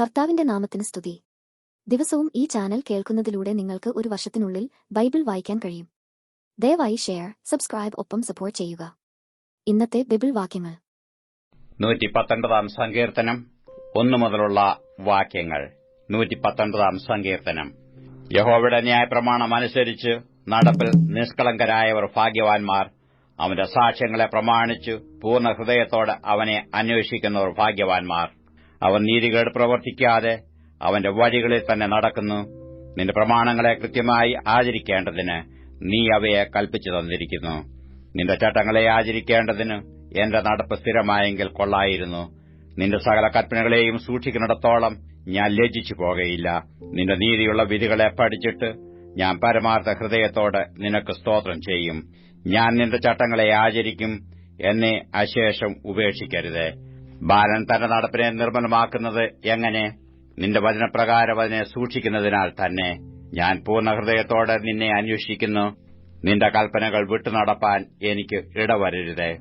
കർത്താവിന്റെ നാമത്തിന് സ്തുതി. ദിവസവും ഈ ചാനൽ കേൾക്കുന്നതിലൂടെ നിങ്ങൾക്ക് ഒരു വർഷത്തിനുള്ളിൽ ബൈബിൾ വായിക്കാൻ കഴിയും. ദയവായി ഷെയർ സബ്സ്ക്രൈബ് ഒപ്പം സപ്പോർട്ട് ചെയ്യുക. ഇന്നത്തെ ബൈബിൾ വാക്യങ്ങൾ. നൂറ്റി പത്തൊൻപതാം സങ്കീർത്തനം ഒന്നു മുതലുള്ള വാക്യങ്ങൾ. നൂറ്റി പത്തൊൻപതാം സങ്കീർത്തനം. യഹോവയുടെ ന്യായപ്രമാണം അനുസരിച്ച് നടപ്പിൽ നിഷ്കളങ്കരായവർ ഭാഗ്യവാൻമാർ അവന്റെ സാക്ഷ്യങ്ങളെ പ്രമാണിച്ചു പൂർണ ഹൃദയത്തോടെ അവനെ അന്വേഷിക്കുന്നവർ ഭാഗ്യവാൻമാർ അവൻ നീതികേട് പ്രവർത്തിക്കാതെ അവന്റെ വഴികളിൽ തന്നെ നടക്കുന്നു. നിന്റെ പ്രമാണങ്ങളെ കൃത്യമായി ആചരിക്കേണ്ടതിന് നീ അവയെ കൽപ്പിച്ചു തന്നിരിക്കുന്നു. നിന്റെ ചട്ടങ്ങളെ ആചരിക്കേണ്ടതിന് എന്റെ നടപ്പ് സ്ഥിരമായെങ്കിൽ കൊള്ളായിരുന്നു. നിന്റെ സകല കൽപ്പനകളെയും സൂക്ഷിക്കുന്നിടത്തോളം ഞാൻ ലജ്ജിച്ചു പോകയില്ല. നിന്റെ നീതിയുള്ള വിധികളെ പഠിച്ചിട്ട് ഞാൻ പരമാർത്ഥ ഹൃദയത്തോടെ നിനക്ക് സ്തോത്രം ചെയ്യും. ഞാൻ നിന്റെ ചട്ടങ്ങളെ ആചരിക്കും എന്നെ അശേഷം ഉപേക്ഷിക്കരുത്. ബാലൻ തന്റെ നടപ്പിനെ നിർമ്മലമാക്കുന്നത് എങ്ങനെ? നിന്റെ വചനപ്രകാരം അതിനെ സൂക്ഷിക്കുന്നതിനാൽ തന്നെ ഞാൻ പൂർണ ഹൃദയത്തോടെ നിന്നെ അന്വേഷിക്കുന്നു. നിന്റെ കൽപ്പനകൾ വിട്ടുനടപ്പാൻ എനിക്ക് ഇടവരരുത്.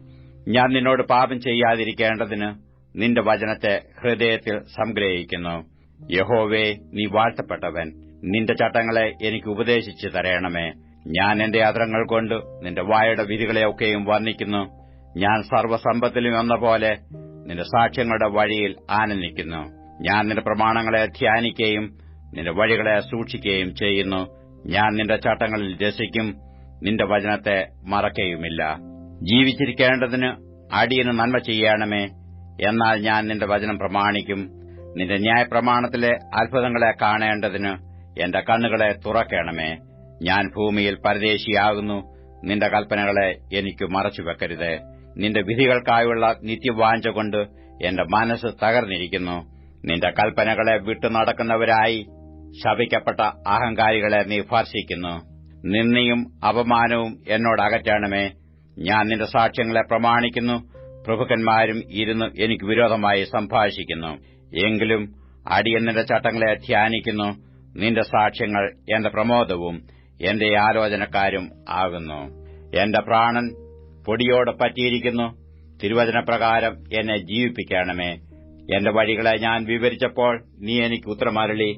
ഞാൻ നിന്നോട് പാപം ചെയ്യാതിരിക്കേണ്ടതിന് നിന്റെ വചനത്തെ ഹൃദയത്തിൽ സംഗ്രഹിക്കുന്നു. യഹോവേ നീ വാഴ്ത്തപ്പെട്ടവൻ. നിന്റെ ചട്ടങ്ങളെ എനിക്ക് ഉപദേശിച്ചു തരയണമേ ഞാൻ എന്റെ യാത്രങ്ങൾ കൊണ്ട് നിന്റെ വായുടെ വിധികളെയൊക്കെയും വർണിക്കുന്നു. ഞാൻ സർവസമ്പത്തിലും എന്ന പോലെ നിന്റെ സാക്ഷ്യങ്ങളുടെ വഴിയിൽ ആനന്ദിക്കുന്നു ഞാൻ നിന്റെ പ്രമാണങ്ങളെ ധ്യാനിക്കുകയും നിന്റെ വഴികളെ സൂക്ഷിക്കുകയും ചെയ്യുന്നു. ഞാൻ നിന്റെ ചട്ടങ്ങളിൽ രസിക്കും നിന്റെ വചനത്തെ മറക്കുകയുമില്ല ജീവിച്ചിരിക്കേണ്ടതിന് അടിയന് നന്മ ചെയ്യണമേ. എന്നാൽ ഞാൻ നിന്റെ വചനം പ്രമാണിക്കും. നിന്റെ ന്യായപ്രമാണത്തിലെ അത്ഭുതങ്ങളെ കാണേണ്ടതിന് എന്റെ കണ്ണുകളെ തുറക്കണമേ. ഞാൻ ഭൂമിയിൽ പരദേശിയാകുന്നു. നിന്റെ കൽപ്പനകളെ എനിക്ക് മറച്ചുവെക്കരുത്. നിന്റെ വിധികൾക്കായുള്ള നിത്യവാഞ്ച കൊണ്ട് എന്റെ മനസ്സ് തകർന്നിരിക്കുന്നു. നിന്റെ കൽപ്പനകളെ വിട്ടു നടക്കുന്നവരായി ശപിക്കപ്പെട്ട അഹങ്കാരികളെ നീ ഭർഷിക്കുന്നു നിന്ദിയും അപമാനവും എന്നോട് അകറ്റണമേ. ഞാൻ നിന്റെ സാക്ഷ്യങ്ങളെ പ്രമാണിക്കുന്നു. പ്രഭുക്കന്മാരും ഇരുന്ന് എനിക്ക് വിരോധമായി സംഭാഷിക്കുന്നു. എങ്കിലും അടിയൻ നിന്റെ ചട്ടങ്ങളെ ധ്യാനിക്കുന്നു. നിന്റെ സാക്ഷ്യങ്ങൾ എന്റെ പ്രമോദവും എന്റെ ആലോചനക്കാരും ആകുന്നു. എന്റെ പ്രാണൻ പൊടിയോട് പറ്റിയിരിക്കുന്നു. തിരുവചനപ്രകാരം എന്നെ ജീവിപ്പിക്കണമേ. എന്റെ വഴികളെ ഞാൻ വിവരിച്ചപ്പോൾ നീ എനിക്ക് ഉത്തരമരളി.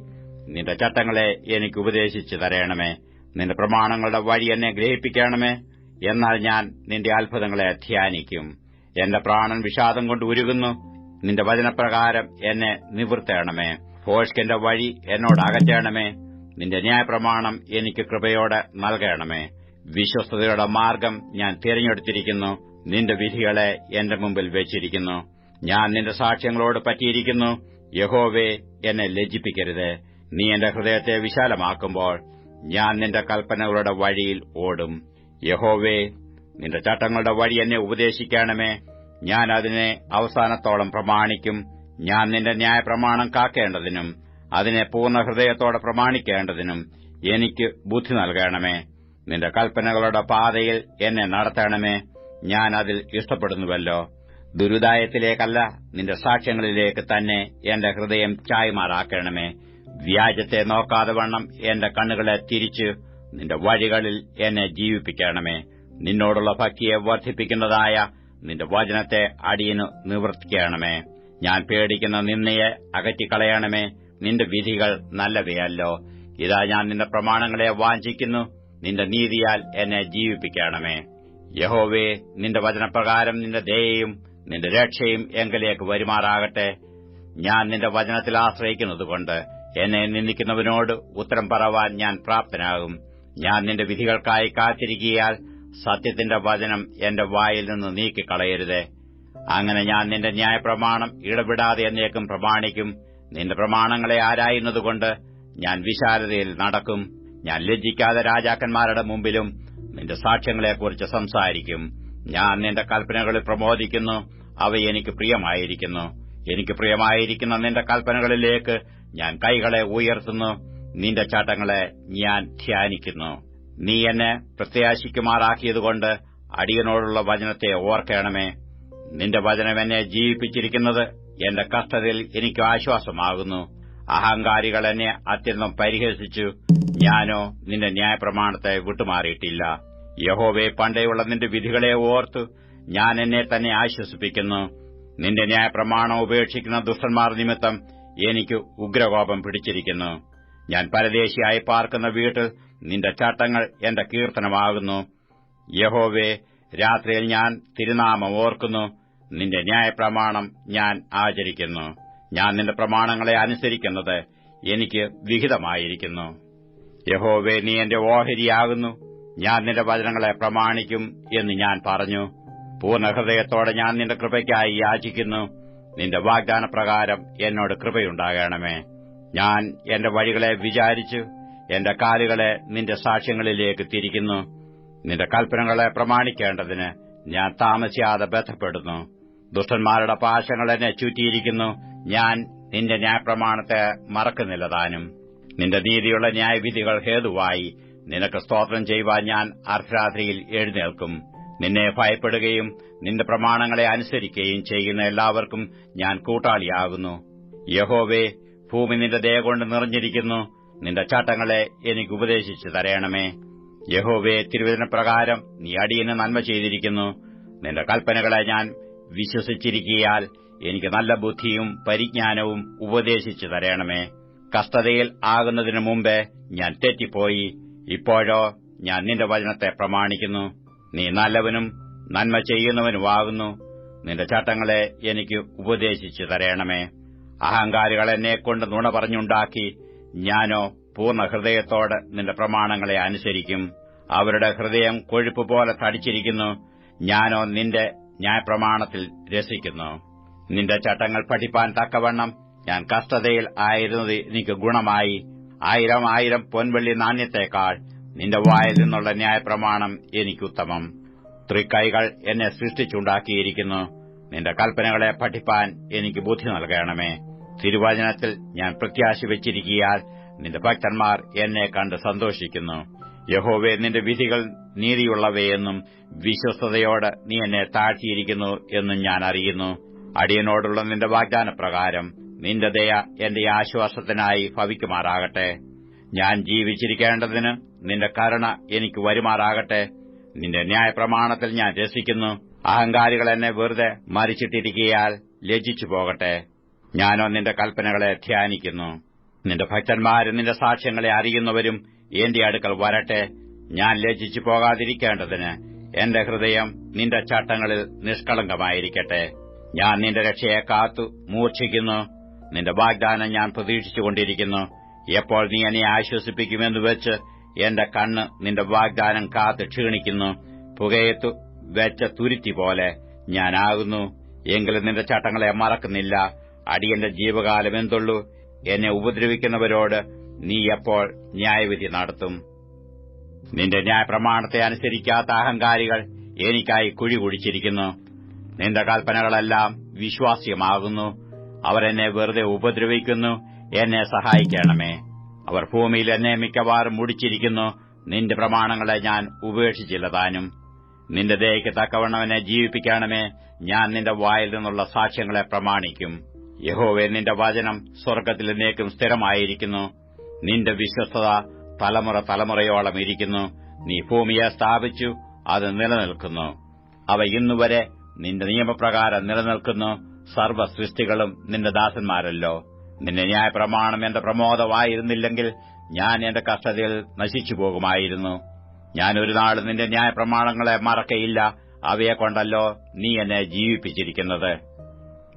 നിന്റെ ചട്ടങ്ങളെ എനിക്ക് ഉപദേശിച്ചു തരയണമേ നിന്റെ പ്രമാണങ്ങളുടെ വഴി എന്നെ ഗ്രഹിപ്പിക്കണമേ. എന്നാൽ ഞാൻ നിന്റെ അത്ഭുതങ്ങളെ ധ്യാനിക്കും. എന്റെ പ്രാണൻ വിഷാദം കൊണ്ട് ഉരുകുന്നു. നിന്റെ വചനപ്രകാരം എന്നെ നിവൃത്തേണമേ. ഹോഷ്കന്റെ വഴി എന്നോട് അകറ്റണമേ. നിന്റെ ന്യായപ്രമാണം എനിക്ക് കൃപയോടെ നൽകണമേ. വിശ്വസ്തയുടെ മാർഗം ഞാൻ തിരഞ്ഞെടുത്തിരിക്കുന്നു. നിന്റെ വിധികളെ എന്റെ മുമ്പിൽ വെച്ചിരിക്കുന്നു. ഞാൻ നിന്റെ സാക്ഷ്യങ്ങളോട് പറ്റിയിരിക്കുന്നു. യഹോവേ എന്നെ ലജ്ജിപ്പിക്കരുത്. നീ എന്റെ ഹൃദയത്തെ വിശാലമാക്കുമ്പോൾ ഞാൻ നിന്റെ കൽപ്പനകളുടെ വഴിയിൽ ഓടും. യഹോവേ നിന്റെ ചട്ടങ്ങളുടെ വഴി എന്നെ ഉപദേശിക്കണമേ. ഞാൻ അതിനെ അവസാനത്തോളം പ്രമാണിക്കും. ഞാൻ നിന്റെ ന്യായപ്രമാണം കാക്കേണ്ടതിനും അതിനെ പൂർണ ഹൃദയത്തോടെ പ്രമാണിക്കേണ്ടതിനും എനിക്ക് ബുദ്ധി നൽകണമേ. നിന്റെ കൽപ്പനകളുടെ പാതയിൽ എന്നെ നടത്തണമേ. ഞാൻ അതിൽ ഇഷ്ടപ്പെടുന്നുവല്ലോ. ദുരിതായത്തിലേക്കല്ല നിന്റെ സാക്ഷ്യങ്ങളിലേക്ക് തന്നെ എന്റെ ഹൃദയം ചായ്മാറാക്കണമേ. വ്യാജത്തെ നോക്കാതെ വണ്ണം എന്റെ കണ്ണുകളെ തിരിച്ച് നിന്റെ വഴികളിൽ എന്നെ ജീവിപ്പിക്കണമേ. നിന്നോടുള്ള ഭക്തിയെ വർദ്ധിപ്പിക്കുന്നതായ നിന്റെ വചനത്തെ അടിയന് നിവർത്തിക്കണമേ. ഞാൻ പേടിക്കുന്ന നിന്നയെ അകറ്റിക്കളയണമേ. നിന്റെ വിധികൾ നല്ലവയല്ലോ. ഇതാ ഞാൻ നിന്റെ പ്രമാണങ്ങളെ വാഞ്ചിക്കുന്നു. നിന്റെ നീതിയാൽ എന്നെ ജീവിപ്പിക്കണമേ. യഹോവേ നിന്റെ വചനപ്രകാരം നിന്റെ ദയയും നിന്റെ രക്ഷയും എങ്കിലേക്ക് വരുമാറാകട്ടെ. ഞാൻ നിന്റെ വചനത്തിൽ ആശ്രയിക്കുന്നതുകൊണ്ട് എന്നെ നിന്ദിക്കുന്നവനോട് ഉത്തരം പറവാൻ ഞാൻ പ്രാപ്തനാകും. ഞാൻ നിന്റെ വിധികൾക്കായി കാത്തിരിക്കിയാൽ സത്യത്തിന്റെ വചനം എന്റെ വായിൽ നിന്ന് നീക്കിക്കളയരുത്. അങ്ങനെ ഞാൻ നിന്റെ ന്യായപ്രമാണം ഇടപെടാതെ എന്നേക്കും പ്രമാണിക്കും. നിന്റെ പ്രമാണങ്ങളെ ആരായുന്നതുകൊണ്ട് ഞാൻ വിശാലതയിൽ നടക്കും. ഞാൻ ലജ്ജിക്കാതെ രാജാക്കന്മാരുടെ മുമ്പിലും നിന്റെ സാക്ഷ്യങ്ങളെക്കുറിച്ച് സംസാരിക്കും. ഞാൻ നിന്റെ കൽപ്പനകളിൽ പ്രമോദിക്കുന്നു. അവ എനിക്ക് പ്രിയമായിരിക്കുന്നു. എനിക്ക് പ്രിയമായിരിക്കുന്ന നിന്റെ കൽപ്പനകളിലേക്ക് ഞാൻ കൈകളെ ഉയർത്തുന്നു. നിന്റെ ചാട്ടങ്ങളെ ഞാൻ ധ്യാനിക്കുന്നു. നീ എന്നെ പ്രത്യാശിക്കുമാറാക്കിയതുകൊണ്ട് അടിയനോടുള്ള വചനത്തെ ഓർക്കണമേ. നിന്റെ വചനം എന്നെ ജീവിപ്പിച്ചിരിക്കുന്നത് എന്റെ കഷ്ടതയിൽ എനിക്ക് ആശ്വാസമാകുന്നു. അഹങ്കാരികൾ എന്നെ അത്യന്തം പരിഹസിച്ചു. ഞാനോ നിന്റെ ന്യായപ്രമാണത്തെ വിട്ടുമാറിയിട്ടില്ല. യഹോവെ പണ്ടേയുള്ള നിന്റെ വിധികളെ ഓർത്ത് ഞാൻ എന്നെ തന്നെ ആശ്വസിപ്പിക്കുന്നു. നിന്റെ ന്യായപ്രമാണം ഉപേക്ഷിക്കുന്ന ദുഷ്ടന്മാർ നിമിത്തം എനിക്ക് ഉഗ്രകോപം പിടിച്ചിരിക്കുന്നു. ഞാൻ പരദേശിയായി പാർക്കുന്ന വീട്ടിൽ നിന്റെ ചട്ടങ്ങൾ എന്റെ കീർത്തനമാകുന്നു. യഹോവേ രാത്രിയിൽ ഞാൻ തിരുനാമം ഓർക്കുന്നു. നിന്റെ ന്യായപ്രമാണം ഞാൻ ആചരിക്കുന്നു. ഞാൻ നിന്റെ പ്രമാണങ്ങളെ അനുസരിക്കുന്നത് എനിക്ക് വിഹിതമായിരിക്കുന്നു. യഹോവേ നീ എന്റെ ഓഹരിയാകുന്നു. ഞാൻ നിന്റെ വചനങ്ങളെ പ്രമാണിക്കും എന്ന് ഞാൻ പറഞ്ഞു. പൂർണഹൃദയത്തോടെ ഞാൻ നിന്റെ കൃപയ്ക്കായി യാചിക്കുന്നു. നിന്റെ വാഗ്ദാനപ്രകാരം എന്നോട് കൃപയുണ്ടാകണമേ. ഞാൻ എന്റെ വഴികളെ വിചാരിച്ചു എന്റെ കാലുകളെ നിന്റെ സാക്ഷ്യങ്ങളിലേക്ക് തിരിക്കുന്നു. നിന്റെ കൽപ്പനകളെ പ്രമാണിക്കേണ്ടതിന് ഞാൻ താമസിയാതെ ബന്ധപ്പെടുന്നു. ദുഷ്ടന്മാരുടെ പാശങ്ങൾ എന്നെ ചുറ്റിയിരിക്കുന്നു. ഞാൻ നിന്റെ ന്യായപ്രമാണത്തെ മറക്കുന്നില്ല താനും. നിന്റെ നീതിയുള്ള ന്യായവിധികൾ ഹേതുവായി. നിനക്ക് സ്തോത്രം ചെയ്യുവാൻ ഞാൻ അർദ്ധരാത്രിയിൽ എഴുന്നേൽക്കും. നിന്നെ ഭയപ്പെടുകയും നിന്റെ പ്രമാണങ്ങളെ അനുസരിക്കുകയും ചെയ്യുന്ന എല്ലാവർക്കും ഞാൻ കൂട്ടാളിയാകുന്നു. യഹോവേ ഭൂമി നിന്റെ ദയ കൊണ്ട് നിറഞ്ഞിരിക്കുന്നു. നിന്റെ ചട്ടങ്ങളെ എനിക്ക് ഉപദേശിച്ചു തരയണമേ യഹോവേ തിരുവചനപ്രകാരം നീ അടിയന് നന്മ ചെയ്തിരിക്കുന്നു. നിന്റെ കൽപ്പനകളെ ഞാൻ വിശ്വസിച്ചിരിക്കിയാൽ എനിക്ക് നല്ല ബുദ്ധിയും പരിജ്ഞാനവും ഉപദേശിച്ചു തരയണമേ കഷ്ടതയിൽ ആകുന്നതിനു മുമ്പേ ഞാൻ തെറ്റിപ്പോയി. ഇപ്പോഴോ ഞാൻ നിന്റെ വചനത്തെ പ്രമാണിക്കുന്നു. നീ നല്ലവനും നന്മ ചെയ്യുന്നവനുമാകുന്നു. നിന്റെ ചട്ടങ്ങളെ എനിക്ക് ഉപദേശിച്ചു തരയണമേ അഹങ്കാരികൾ എന്നെക്കൊണ്ട് നുണ പറഞ്ഞുണ്ടാക്കി ഞാനോ പൂർണ ഹൃദയത്തോട് നിന്റെ പ്രമാണങ്ങളെ അനുസരിക്കും. അവരുടെ ഹൃദയം കൊഴുപ്പ് പോലെ തടിച്ചിരിക്കുന്നു. ഞാനോ നിന്റെ ന്യായപ്രമാണത്തിൽ രസിക്കുന്നു. നിന്റെ ചട്ടങ്ങൾ പഠിപ്പാൻ തക്കവണ്ണം ഞാൻ കഷ്ടതയിൽ ആയിരുന്നത് എനിക്ക് ഗുണമായി. ആയിരം ആയിരം പൊൻവെള്ളി നാണ്യത്തെക്കാൾ നിന്റെ വായിൽ നിന്നുള്ള ന്യായപ്രമാണം എനിക്കുത്തമം. ത്രിക്കൈകൾ എന്നെ സൃഷ്ടിച്ചുണ്ടാക്കിയിരിക്കുന്നു. നിന്റെ കൽപ്പനകളെ പഠിപ്പാൻ എനിക്ക് ബുദ്ധി നൽകണമേ. തിരുവചനത്തിൽ ഞാൻ പ്രത്യാശ വെച്ചിരിക്കിയാൽ നിന്റെ ഭക്തന്മാർ എന്നെ കണ്ട് സന്തോഷിക്കുന്നു. യഹോവെ നിന്റെ വിധികൾ നീതിയുള്ളവയെന്നും വിശ്വസ്തയോട് നീ എന്നെ താഴ്ത്തിയിരിക്കുന്നു എന്നും ഞാൻ അറിയുന്നു. അടിയനോടുള്ള നിന്റെ വാഗ്ദാനപ്രകാരം നിന്റെ ദയ എന്റെ ആശ്വാസത്തിനായി ഭവിക്കുമാറാകട്ടെ. ഞാൻ ജീവിച്ചിരിക്കേണ്ടതിന് നിന്റെ കരുണ എനിക്ക് വരുമാറാകട്ടെ. നിന്റെ ന്യായപ്രമാണത്തിൽ ഞാൻ രസിക്കുന്നു. അഹങ്കാരികൾ എന്നെ വെറുതെ മരിച്ചിട്ടിരിക്കയാൽ ലജ്ജിച്ചു പോകട്ടെ. ഞാനോ നിന്റെ കൽപ്പനകളെ ധ്യാനിക്കുന്നു. നിന്റെ ഭക്തന്മാരും നിന്റെ സാക്ഷ്യങ്ങളെ അറിയുന്നവരും എന്റെ അടുക്കൽ വരട്ടെ. ഞാൻ ലജ്ജിച്ചു പോകാതിരിക്കേണ്ടതിന് എന്റെ ഹൃദയം നിന്റെ ചട്ടങ്ങളിൽ നിഷ്കളങ്കമായിരിക്കട്ടെ. ഞാൻ നിന്റെ രക്ഷയെ കാത്തു മൂർച്ഛിക്കുന്നു. നിന്റെ വാഗ്ദാനം ഞാൻ പ്രതീക്ഷിച്ചുകൊണ്ടിരിക്കുന്നു. എപ്പോൾ നീ എന്നെ ആശ്വസിപ്പിക്കുമെന്ന് വെച്ച് എന്റെ കണ്ണ് നിന്റെ വാഗ്ദാനം കാത്ത് ക്ഷീണിക്കുന്നു. പുകയത്തു വെച്ച തുരുത്തി പോലെ ഞാനാകുന്നു. എങ്കിലും നിന്റെ ചട്ടങ്ങളെ മറക്കുന്നില്ല. അടിയന്റെ ജീവകാലം എന്തുള്ളൂ? എന്നെ ഉപദ്രവിക്കുന്നവരോട് നീ എപ്പോൾ ന്യായവിധി നടത്തും? നിന്റെ ന്യായപ്രമാണത്തെ അനുസരിക്കാത്ത അഹങ്കാരികൾ എനിക്കായി കുഴി കുഴിച്ചിരിക്കുന്നു. നിന്റെ കൽപ്പനകളെല്ലാം വിശ്വാസ്യമാകുന്നു. അവർ എന്നെ വെറുതെ ഉപദ്രവിക്കുന്നു. എന്നെ സഹായിക്കണമേ. അവർ ഭൂമിയിൽ എന്നെ മിക്കവാറും മുടിച്ചിരിക്കുന്നു. നിന്റെ പ്രമാണങ്ങളെ ഞാൻ ഉപേക്ഷിച്ചില്ല താനും. നിന്റെ ദേഹയ്ക്ക് തക്കവണ്ണം എന്നെ ജീവിപ്പിക്കണമേ. ഞാൻ നിന്റെ വായിൽ നിന്നുള്ള സാക്ഷ്യങ്ങളെ പ്രമാണിക്കും. യഹോവെ നിന്റെ വചനം സ്വർഗത്തിൽ എന്നേക്കും സ്ഥിരമായിരിക്കുന്നു. നിന്റെ വിശ്വസ്തത തലമുറ തലമുറയോളം ഇരിക്കുന്നു. നീ ഭൂമിയെ സ്ഥാപിച്ചു അത് നിലനിൽക്കുന്നു. അവ ഇന്നുവരെ നിന്റെ നിയമപ്രകാരം നിലനിൽക്കുന്നു. സർവ സൃഷ്ടികളും നിന്റെ ദാസന്മാരല്ലോ. നിന്റെ ന്യായപ്രമാണം എന്റെ പ്രമോദമായിരുന്നില്ലെങ്കിൽ ഞാൻ എന്റെ കഷ്ടതയിൽ നശിച്ചു പോകുമായിരുന്നു ഞാൻ ഒരു നാൾ നിന്റെ ന്യായപ്രമാണങ്ങളെ മറക്കയില്ല. അവയെക്കൊണ്ടല്ലോ നീ എന്നെ ജീവിപ്പിച്ചിരിക്കുന്നത്.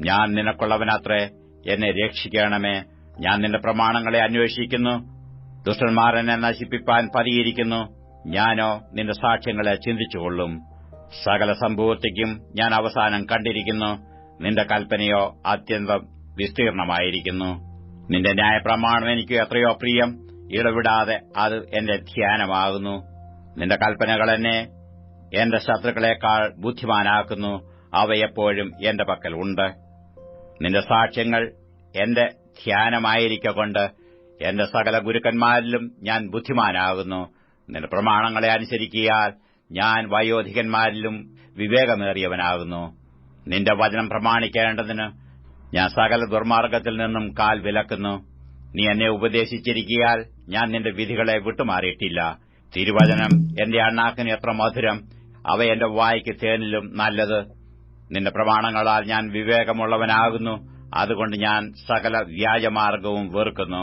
ഞാൻ നിനക്കുള്ളവനത്രേ എന്നെ രക്ഷിക്കണമേ. ഞാൻ നിന്റെ പ്രമാണങ്ങളെ അന്വേഷിക്കുന്നു. ദുഷ്ടന്മാർ എന്നെ നശിപ്പിപ്പാൻ പതിയിരിക്കുന്നു. ഞാനോ നിന്റെ സാക്ഷ്യങ്ങളെ ചിന്തിച്ചുകൊള്ളും. സകല സമ്പൂർത്തിക്കും ഞാൻ അവസാനം കണ്ടിരിക്കുന്നു. നിന്റെ കൽപ്പനയോ അത്യന്തം വിസ്തീർണമായിരിക്കുന്നു. നിന്റെ ന്യായപ്രമാണം എനിക്ക് എത്രയോ പ്രിയം. ഇടവിടാതെ അത് എന്റെ ധ്യാനമാകുന്നു. നിന്റെ കൽപ്പനകൾ എന്നെ എന്റെ ശത്രുക്കളെക്കാൾ ബുദ്ധിമാനാക്കുന്നു. അവയെപ്പോഴും എന്റെ പക്കൽ ഉണ്ട്. നിന്റെ സാക്ഷ്യങ്ങൾ എന്റെ ധ്യാനമായിരിക്കൊണ്ട് എന്റെ സകല ഗുരുക്കന്മാരിലും ഞാൻ ബുദ്ധിമാനാകുന്നു. നിന്റെ പ്രമാണങ്ങളെ അനുസരിക്കിയാൽ ഞാൻ വയോധികന്മാരിലും വിവേകമേറിയവനാകുന്നു. നിന്റെ വചനം പ്രമാണിക്കേണ്ടതിന് ഞാൻ സകല ദുർമാർഗത്തിൽ നിന്നും കാൽ വിലക്കുന്നു. നീ എന്നെ ഉപദേശിച്ചിരിക്കിയാൽ ഞാൻ നിന്റെ വിധികളെ വിട്ടുമാറിയിട്ടില്ല. തിരുവചനം എന്റെ അണ്ണാക്കിന് എത്ര മധുരം അവ എന്റെ വായിക്ക് തേനിലും നല്ലത്. നിന്റെ പ്രമാണങ്ങളാൽ ഞാൻ വിവേകമുള്ളവനാകുന്നു അതുകൊണ്ട് ഞാൻ സകല വ്യാജമാർഗവും വെറുക്കുന്നു.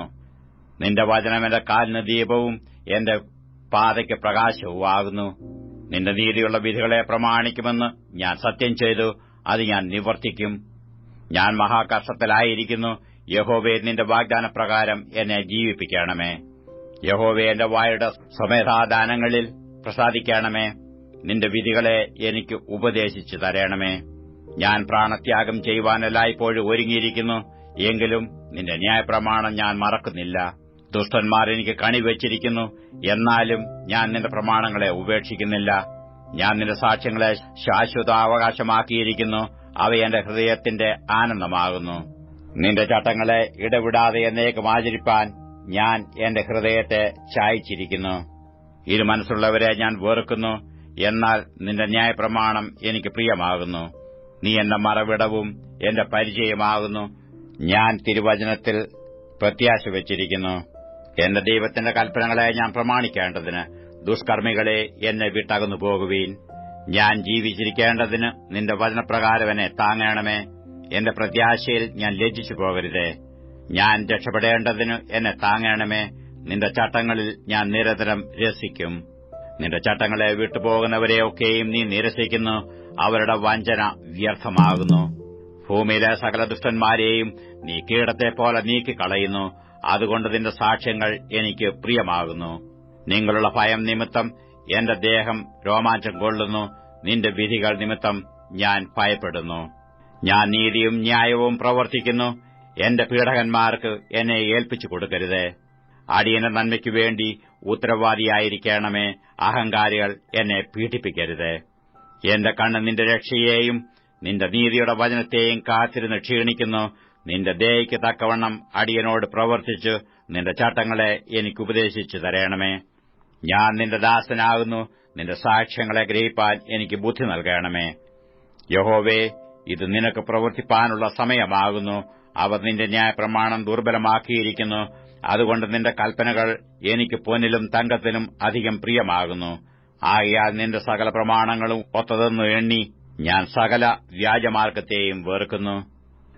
നിന്റെ വചനം എന്റെ കാലിന് ദീപവും എന്റെ പാതയ്ക്ക് പ്രകാശവുമാകുന്നു. നിന്റെ നീതിയുള്ള വിധികളെ പ്രമാണിക്കുമെന്ന് ഞാൻ സത്യം ചെയ്തു. അത് ഞാൻ നിവർത്തിക്കും. ഞാൻ മഹാകർഷത്തിലായിരിക്കുന്നു യഹോവേ നിന്റെ വാഗ്ദാനപ്രകാരം എന്നെ ജീവിപ്പിക്കണമേ. യഹോവേ എന്റെ വായുടെ സ്വമേധാദാനങ്ങളിൽ പ്രസാദിക്കണമേ. നിന്റെ വിധികളെ എനിക്ക് ഉപദേശിച്ചു തരണമേ. ഞാൻ പ്രാണത്യാഗം ചെയ്യുവാനെല്ലായ്പ്പോഴും ഒരുങ്ങിയിരിക്കുന്നു. എങ്കിലും നിന്റെ ന്യായപ്രമാണം ഞാൻ മറക്കുന്നില്ല. ദുഷ്ടന്മാർ എനിക്ക് കണിവച്ചിരിക്കുന്നു എന്നാലും ഞാൻ നിന്റെ പ്രമാണങ്ങളെ ഉപേക്ഷിക്കുന്നില്ല. ഞാൻ നിന്റെ സാക്ഷ്യങ്ങളെ ശാശ്വത അവകാശമാക്കിയിരിക്കുന്നു അവ എന്റെ ഹൃദയത്തിന്റെ ആനന്ദമാകുന്നു. നിന്റെ ചട്ടങ്ങളെ ഇടവിടാതെ എന്നേക്കും ആചരിപ്പാൻ ഞാൻ എന്റെ ഹൃദയത്തെ ചായച്ചിരിക്കുന്നു. ഇരു മനസ്സുള്ളവരെ ഞാൻ വെറുക്കുന്നു. എന്നാൽ നിന്റെ ന്യായപ്രമാണം എനിക്ക് പ്രിയമാകുന്നു. നീ എന്റെ മറവിടവും എന്റെ പരിചയമാകുന്നു ഞാൻ തിരുവചനത്തിൽ പ്രത്യാശ വച്ചിരിക്കുന്നു. എന്റെ ദൈവത്തിന്റെ കൽപ്പനകളെ ഞാൻ പ്രമാണിക്കേണ്ടതിന് ദുഷ്കർമ്മികളെ എന്നെ വിട്ടകന്നു പോകുവീൻ. ഞാൻ ജീവിച്ചിരിക്കേണ്ടതിന് നിന്റെ വചനപ്രകാരവനെ താങ്ങണമേ. എന്റെ പ്രത്യാശയിൽ ഞാൻ ലജ്ജിച്ചു പോകരുതേ. ഞാൻ രക്ഷപ്പെടേണ്ടതിന് എന്നെ താങ്ങണമേ. നിന്റെ ചട്ടങ്ങളിൽ ഞാൻ നിരന്തരം രസിക്കും. നിന്റെ ചട്ടങ്ങളെ വിട്ടുപോകുന്നവരെയൊക്കെയും നീ നിരസിക്കുന്നു. അവരുടെ വഞ്ചന വ്യർത്ഥമാകുന്നു. ഭൂമിയിലെ സകല ദുഷ്ടന്മാരെയും നീ കീടത്തെ പോലെ നീക്കിക്കളയുന്നു. അതുകൊണ്ട് നിന്റെ സാക്ഷ്യങ്ങൾ എനിക്ക് പ്രിയമാകുന്നു. നിങ്ങളുള്ള ഭയം നിമിത്തം എന്റെ ദേഹം രോമാഞ്ചം കൊള്ളുന്നു. നിന്റെ വിധികൾ നിമിത്തം ഞാൻ ഭയപ്പെടുന്നു. ഞാൻ നീതിയും ന്യായവും പ്രവർത്തിക്കുന്നു. എന്റെ പീഡകന്മാർക്ക് എന്നെ ഏൽപ്പിച്ചു കൊടുക്കരുത്. അടിയന്റെ നന്മയ്ക്കു വേണ്ടി ഉത്തരവാദിയായിരിക്കണമേ. അഹങ്കാരികൾ എന്നെ പീഡിപ്പിക്കരുത്. എന്റെ കണ്ണ് നിന്റെ രക്ഷയെയും നിന്റെ നീതിയുടെ വചനത്തെയും കാത്തിരുന്ന് ക്ഷീണിക്കുന്നു. നിന്റെ ദയയ്ക്ക് തക്കവണ്ണം അടിയനോട് പ്രവർത്തിച്ച് നിന്റെ ചട്ടങ്ങളെ എനിക്ക് ഉപദേശിച്ചു തരണമേ. ഞാൻ നിന്റെ ദാസനാകുന്നു. നിന്റെ സാക്ഷ്യങ്ങളെ ഗ്രഹിപ്പാൻ എനിക്ക് ബുദ്ധി നൽകണമേ. യഹോവേ ഇത് നിനക്ക് പ്രവർത്തിപ്പാനുള്ള സമയമാകുന്നു. അവർ നിന്റെ ന്യായപ്രമാണം ദുർബലമാക്കിയിരിക്കുന്നു. അതുകൊണ്ട് നിന്റെ കൽപ്പനകൾ എനിക്ക് പൊന്നിലും തങ്കത്തിലും അധികം പ്രിയമാകുന്നു. ആകയാൽ നിന്റെ സകല പ്രമാണങ്ങളും ഒത്തതെന്ന് എണ്ണി ഞാൻ സകല വ്യാജമാർഗത്തെയും വെറുക്കുന്നു.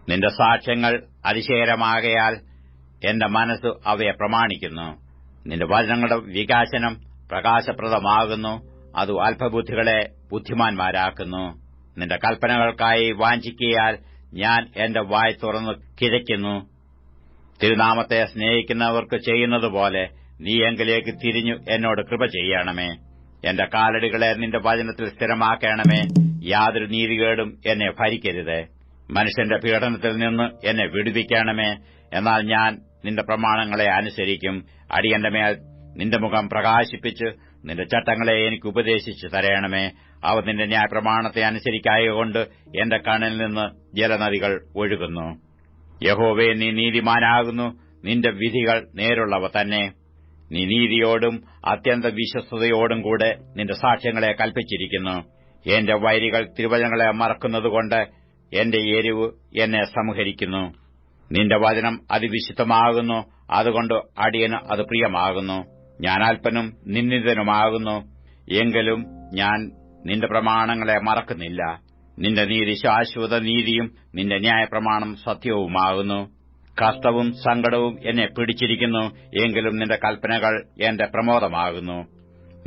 നിന്റെ സാക്ഷ്യങ്ങൾ അതിശയരമാകയാൽ എന്റെ മനസ്സ് അവയെ പ്രമാണിക്കുന്നു. നിന്റെ വചനങ്ങളുടെ വികാസനം പ്രകാശപ്രദമാകുന്നു. അത് അല്പബുദ്ധികളെ ബുദ്ധിമാന്മാരാക്കുന്നു. നിന്റെ കൽപ്പനകൾക്കായി വാഞ്ചിക്കിയാൽ ഞാൻ എന്റെ വായ് തുറന്നു കിഴയ്ക്കുന്നു തിരുനാമത്തെ സ്നേഹിക്കുന്നവർക്ക് ചെയ്യുന്നതുപോലെ നീ എങ്കിലേക്ക് തിരിഞ്ഞു എന്നോട് കൃപ ചെയ്യണമേ. എന്റെ കാലടികളെ നിന്റെ വചനത്തിൽ സ്ഥിരമാക്കണമേ. യാതൊരു നീതികേടും എന്നെ ഭരിക്കരുത്. മനുഷ്യന്റെ പീഡനത്തിൽ നിന്ന് എന്നെ വിടുവിക്കണമേ. എന്നാൽ ഞാൻ നിന്റെ പ്രമാണങ്ങളെ അനുസരിക്കും. അടിയന്റെ മേൽ നിന്റെ മുഖം പ്രകാശിപ്പിച്ച് നിന്റെ ചട്ടങ്ങളെ എനിക്ക് ഉപദേശിച്ചു തരയണമേ. അവ നിന്റെ ന്യായപ്രമാണത്തെ അനുസരിക്കായകൊണ്ട് എന്റെ കണ്ണിൽ നിന്ന് ജലനദികൾ ഒഴുകുന്നു. യഹോവേ നീ നീതിമാനാകുന്നു. നിന്റെ വിധികൾ നേരുള്ളവ തന്നെ. നീ നീതിയോടും അത്യന്ത വിശ്വസ്തയോടും കൂടെ നിന്റെ സാക്ഷ്യങ്ങളെ കൽപ്പിച്ചിരിക്കുന്നു. എന്റെ വൈരികൾ തിരുവചനങ്ങളെ മറക്കുന്നതുകൊണ്ട് എന്റെ എരിവ് എന്നെ സംഹരിക്കുന്നു. നിന്റെ വചനം അതിവിശുദ്ധമാകുന്നു. അതുകൊണ്ട് അടിയന് അത് പ്രിയമാകുന്നു. ഞാൻ നിന്ദിതനുമാകുന്നു. എങ്കിലും ഞാൻ നിന്റെ പ്രമാണങ്ങളെ മറക്കുന്നില്ല. നിന്റെ നീതി ശാശ്വത നീതിയും നിന്റെ ന്യായപ്രമാണം സത്യവുമാകുന്നു. കഷ്ടവും സങ്കടവും എന്നെ പിടിച്ചിരിക്കുന്നു. എങ്കിലും നിന്റെ കൽപ്പനകൾ എന്റെ പ്രമോദമാകുന്നു.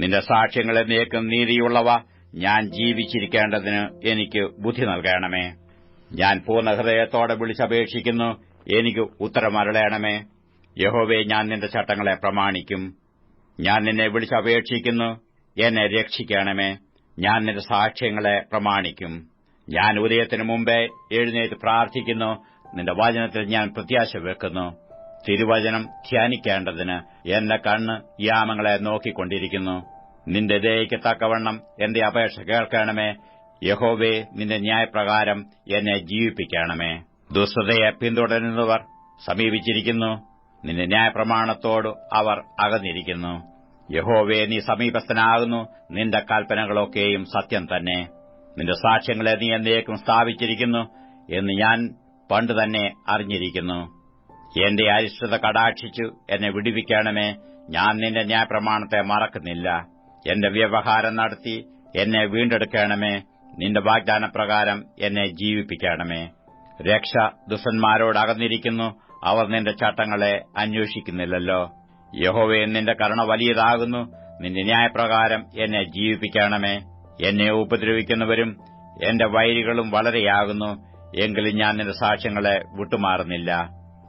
നിന്റെ സാക്ഷ്യങ്ങളെ നീക്കും നീതിയുള്ളവ ഞാൻ ജീവിച്ചിരിക്കേണ്ടതിന് എനിക്ക് ബുദ്ധി നൽകണമേ. ഞാൻ പൂർണ ഹൃദയത്തോടെ വിളിച്ചപേക്ഷിക്കുന്നു. എനിക്ക് ഉത്തരമരളയണമേ യഹോവേ ഞാൻ നിന്റെ ചട്ടങ്ങളെ പ്രമാണിക്കും. ഞാൻ നിന്നെ വിളിച്ചപേക്ഷിക്കുന്നു എന്നെ രക്ഷിക്കണമേ. ഞാൻ നിന്റെ സാക്ഷ്യങ്ങളെ പ്രമാണിക്കും. ഞാൻ ഉദയത്തിനു മുമ്പേ എഴുന്നേറ്റ് പ്രാർത്ഥിക്കുന്നു. നിന്റെ വചനത്തിൽ ഞാൻ പ്രത്യാശ വെക്കുന്നു. തിരുവചനം ധ്യാനിക്കേണ്ടതിന് എന്റെ കണ്ണ് യാമങ്ങളെ നോക്കിക്കൊണ്ടിരിക്കുന്നു. നിന്റെ ദയയ്ക്ക് തക്കവണ്ണം എന്റെ അപേക്ഷ കേൾക്കണമേ. യഹോവേ നിന്റെ ന്യായപ്രകാരം എന്നെ ജീവിപ്പിക്കണമേ. ദുസ്തതയെ പിന്തുടരുന്നവർ സമീപിച്ചിരിക്കുന്നു. നിന്റെ ന്യായപ്രമാണത്തോട് അവർ അകന്നിരിക്കുന്നു. യഹോവേ നീ സമീപസ്ഥനാകുന്നു. നിന്റെ കൽപ്പനകളൊക്കെയും സത്യം തന്നെ. നിന്റെ സാക്ഷ്യങ്ങളെ നീ എന്നേക്കും സ്ഥാപിച്ചിരിക്കുന്നു എന്ന് ഞാൻ പണ്ട് തന്നെ അറിഞ്ഞിരിക്കുന്നു. എന്റെ അരിഷ്ടത കടാക്ഷിച്ചു എന്നെ വിടിവിക്കണമേ. ഞാൻ നിന്റെ ന്യായപ്രമാണത്തെ മറക്കുന്നില്ല. എന്റെ വ്യവഹാരം നടത്തി എന്നെ വീണ്ടെടുക്കണമേ. നിന്റെ വാഗ്ദാനപ്രകാരം എന്നെ ജീവിപ്പിക്കണമേ. രക്ഷ ദുഷ്ടന്മാരോട് അകന്നിരിക്കുന്നു. അവർ നിന്റെ ചട്ടങ്ങളെ അന്വേഷിക്കുന്നില്ലല്ലോ. യഹോവേ നിന്റെ കരുണ വലിയതാകുന്നു. നിന്റെ ന്യായപ്രകാരം എന്നെ ജീവിപ്പിക്കണമേ. എന്നെ ഉപദ്രവിക്കുന്നവരും എന്റെ വൈരികളും വളരെയാകുന്നു. എങ്കിലും ഞാൻ നിന്റെ സാക്ഷ്യങ്ങളെ വിട്ടുമാറുന്നില്ല.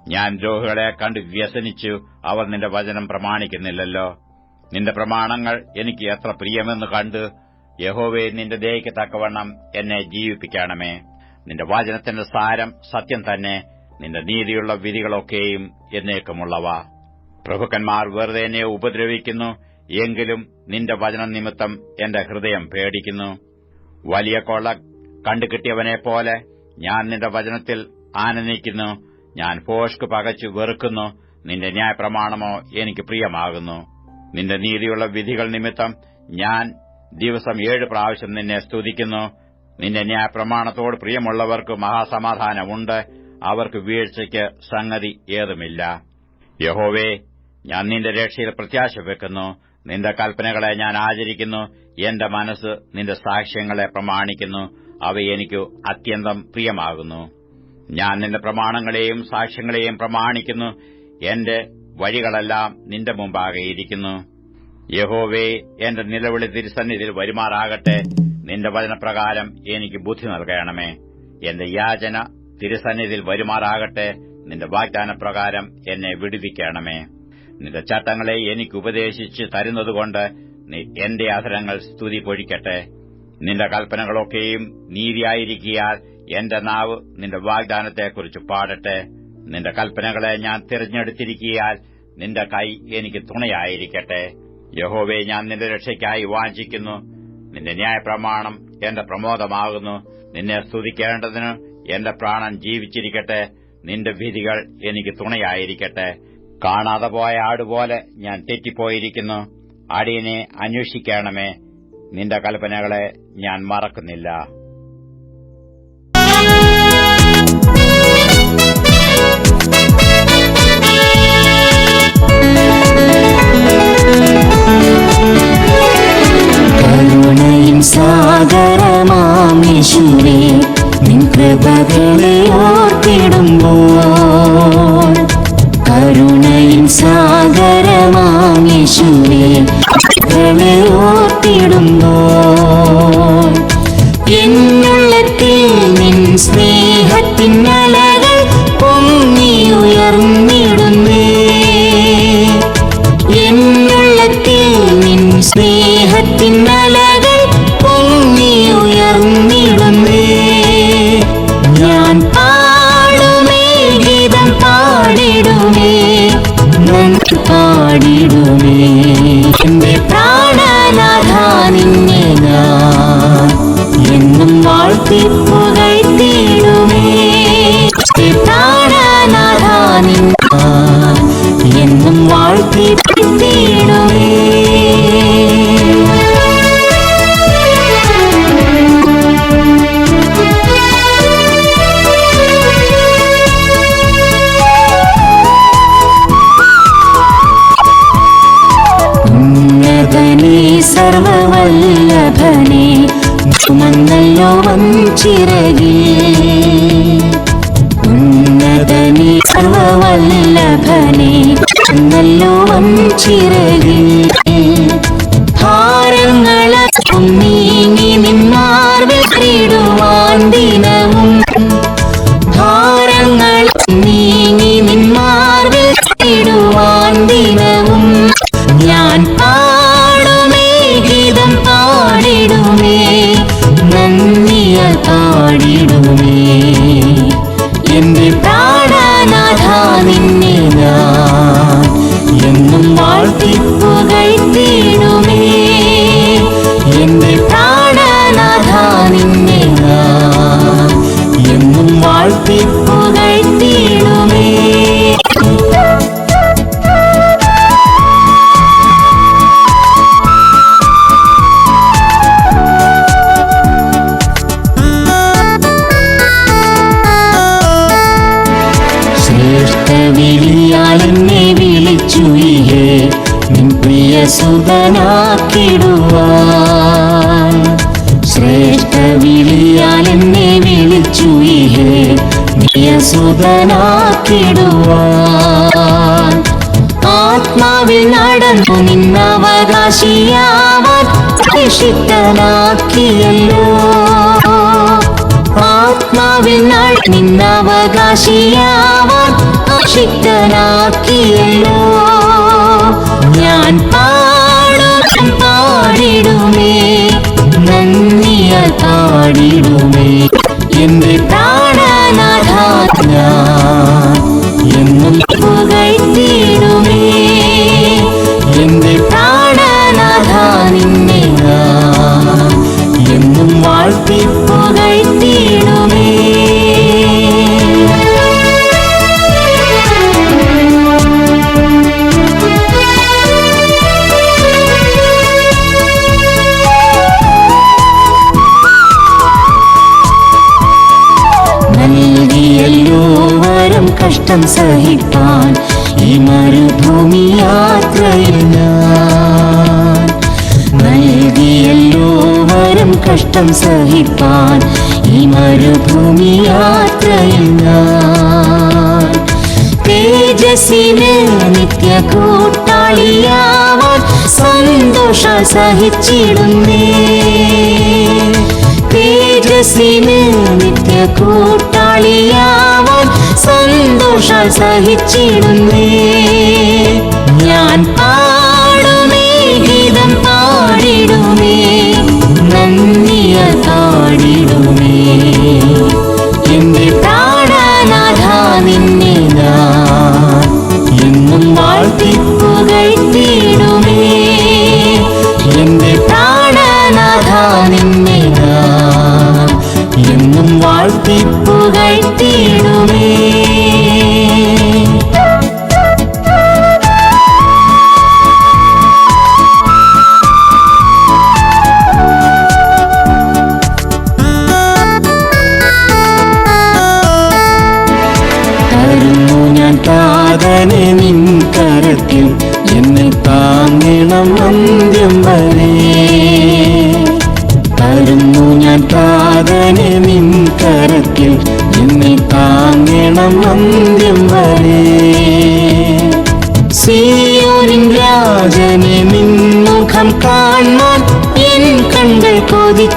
ഞാൻ ദ്രോഹികളെ കണ്ട് വ്യസനിച്ചു അവർ നിന്റെ വചനം പ്രമാണിക്കുന്നില്ലല്ലോ. നിന്റെ പ്രമാണങ്ങൾ എനിക്ക് എത്ര പ്രിയമെന്ന് കണ്ട് യഹോവേ നിന്റെ ദയയ്ക്ക് തക്കവണ്ണം എന്നെ ജീവിപ്പിക്കണമേ. നിന്റെ വചനത്തിന്റെ സാരം സത്യം തന്നെ. നിന്റെ നീതിയുള്ള വിധികളൊക്കെയും എന്നേക്കുമുള്ളവ. പ്രഭുക്കന്മാർ വെറുതെ എന്നെ ഉപദ്രവിക്കുന്നു എങ്കിലും നിന്റെ വചനം നിമിത്തം എന്റെ ഹൃദയം പേടിക്കുന്നു. വലിയ കൊള്ള കണ്ടുകിട്ടിയവനെ പോലെ ഞാൻ നിന്റെ വചനത്തിൽ ആനന്ദിക്കുന്നു ഞാൻ പോഷ്ക്ക് പകച്ചു വെറുക്കുന്നു നിന്റെ ന്യായപ്രമാണമോ എനിക്ക് പ്രിയമാകുന്നു. നിന്റെ നീതിയുള്ള വിധികൾ നിമിത്തം ഞാൻ ദിവസം ഏഴ് പ്രാവശ്യം നിന്നെ സ്തുതിക്കുന്നു. നിന്റെ ന്യായപ്രമാണത്തോട് പ്രിയമുള്ളവർക്ക് മഹാസമാധാനമുണ്ട്. അവർക്ക് വീഴ്ചയ്ക്ക് സംഗതി ഏതുമില്ല. യഹോവേ ഞാൻ നിന്റെ രക്ഷയിൽ പ്രത്യാശ വെക്കുന്നു. നിന്റെ കൽപ്പനകളെ ഞാൻ ആചരിക്കുന്നു. എന്റെ മനസ്സ് നിന്റെ സാക്ഷ്യങ്ങളെ പ്രമാണിക്കുന്നു. അവ എനിക്ക് അത്യന്തം പ്രിയമാകുന്നു. ഞാൻ നിന്റെ പ്രമാണങ്ങളെയും സാക്ഷ്യങ്ങളെയും പ്രമാണിക്കുന്നു. എന്റെ വഴികളെല്ലാം നിന്റെ മുമ്പാകെ ഇരിക്കുന്നു. യഹോവേ എന്റെ നിലവിളി തിരുസന്നിധിയിൽ വരുമാറാകട്ടെ. നിന്റെ വചനപ്രകാരം എനിക്ക് ബുദ്ധി നൽകണമേ. എന്റെ യാചന തിരുസന്നിധിയിൽ വരുമാറാകട്ടെ. നിന്റെ വാഗ്ദാനപ്രകാരം എന്നെ വിടുവിക്കണമേ. നിന്റെ ചട്ടങ്ങളെ എനിക്ക് ഉപദേശിച്ച് തരുന്നതുകൊണ്ട് നീ എന്റെ അധരങ്ങൾ സ്തുതി പൊഴിക്കട്ടെ നിന്റെ കൽപ്പനകളൊക്കെയും നീതിയായിരിക്കിയാൽ എന്റെ നാവ് നിന്റെ വാഗ്ദാനത്തെക്കുറിച്ച് പാടട്ടെ. നിന്റെ കൽപ്പനകളെ ഞാൻ തിരഞ്ഞെടുത്തിരിക്കിയാൽ നിന്റെ കൈ എനിക്ക് തുണയായിരിക്കട്ടെ. യഹോവെ ഞാൻ നിന്റെ രക്ഷയ്ക്കായി വാഞ്ചിക്കുന്നു. നിന്റെ ന്യായപ്രമാണം എന്റെ പ്രമോദമാകുന്നു. നിന്നെ സ്തുതിക്കേണ്ടതിന് എന്റെ പ്രാണൻ ജീവിച്ചിരിക്കട്ടെ നിന്റെ വിധികൾ എനിക്ക് തുണയായിരിക്കട്ടെ. കാണാതെ പോയ ആടുപോലെ ഞാൻ തെറ്റിപ്പോയിരിക്കുന്നു. അടിയനെ അന്വേഷിക്കണമേ. നിന്റെ കൽപ്പനകളെ ഞാൻ മറക്കുന്നില്ല. കരുണയും கருபதியோர்த்திடும்போர் கருணையின் சாகரமாம் யேசுவே ஓர்த்திடும் സർവവല്ലഭനേ വഞ്ചിറകി ഉന്നതനേ സർവവല്ലഭനേ ചുമന്നല്ലോ വഞ്ചിറകി വിളിയാൽ എന്നെ വിളിച്ചു ഇഹേ ആത്മാവിൽ നടന്നു നിന്നവകാശിയാവാൻ വിഷിത്തനാക്കിയല്ലോ ആത്മാവിൽ നിന്നവകാശിയാവാൻ അക്ഷിത്തനാക്കിയല്ലോ സഹിച്ചിടുന്നേ. തേജസ്സിന് നിത്യ കൂട്ടാളിയാവൻ സന്തോഷാൽ സഹിച്ചിടുന്നേ. ഞാൻ പാടുമേ ഗീതം പാടിടുമേ നന്ദി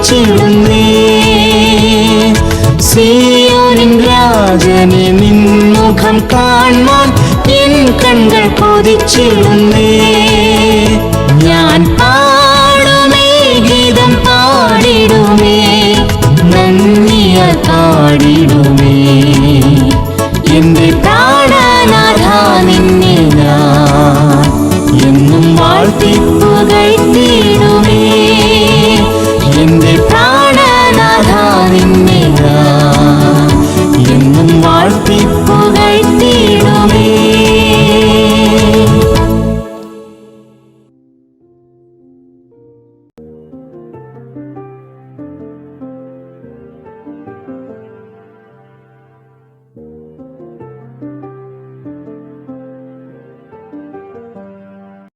വിളിച്ചിടുന്നേ സിയോനിൻ രാജനെ നിൻ മുഖം കാണാൻ എൻ കണ്ണുകൾ കൊതിച്ചിടുന്നേ.